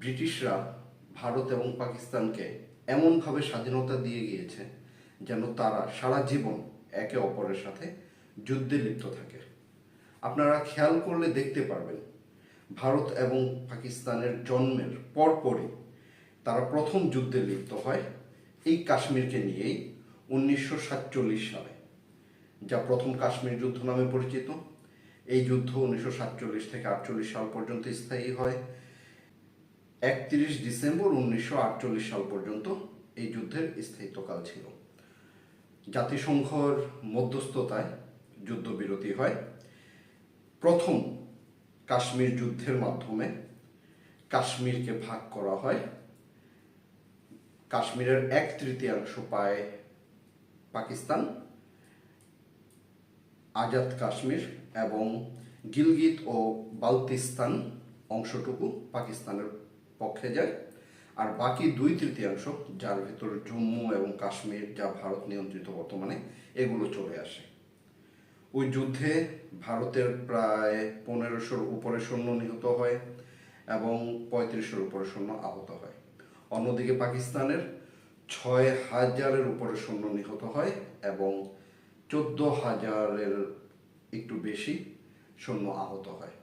ব্রিটিশরা ভারত এবং পাকিস্তানকে এমনভাবে স্বাধীনতা দিয়ে গিয়েছে যেন তারা সারা জীবন একে অপরের সাথে যুদ্ধে লিপ্ত থাকে। আপনারা খেয়াল করলে দেখতে পারবেন, ভারত এবং পাকিস্তানের জন্মের পরপরই তারা প্রথম যুদ্ধে লিপ্ত হয় এই কাশ্মীরকে নিয়েই উনিশশো সাতচল্লিশ সালে। যা প্রথম কাশ্মীর যুদ্ধ নামে পরিচিত। এই যুদ্ধ উনিশশো সাতচল্লিশ থেকে আটচল্লিশ সাল পর্যন্ত স্থায়ী হয়। একত্রিশ ডিসেম্বর উনিশশো আটচল্লিশ সাল পর্যন্ত এই যুদ্ধের স্থায়িত্বকাল ছিল। জাতিসংঘর মধ্যস্থতায় যুদ্ধবিরতি হয়। প্রথম কাশ্মীর যুদ্ধের মাধ্যমে কাশ্মীরকে ভাগ করা হয়। কাশ্মীরের এক তৃতীয়াংশ পায় পাকিস্তান, আজাদ কাশ্মীর এবং গিলগিত ও বালতিস্তান অংশটুকু পাকিস্তানের পক্ষে যায়। আর বাকি দুই তৃতীয়াংশ, যার ভিতরে জম্মু এবং কাশ্মীর যা ভারত নিয়ন্ত্রিত বর্তমানে, এগুলো চলে আসে। ওই যুদ্ধে ভারতের প্রায় পনেরোশোর উপরে সৈন্য নিহত হয় এবং পঁয়ত্রিশের উপরে সৈন্য আহত হয়। অন্যদিকে পাকিস্তানের ছয় হাজারের উপরে সৈন্য নিহত হয় এবং চোদ্দ হাজারের একটু বেশি সৈন্য আহত হয়।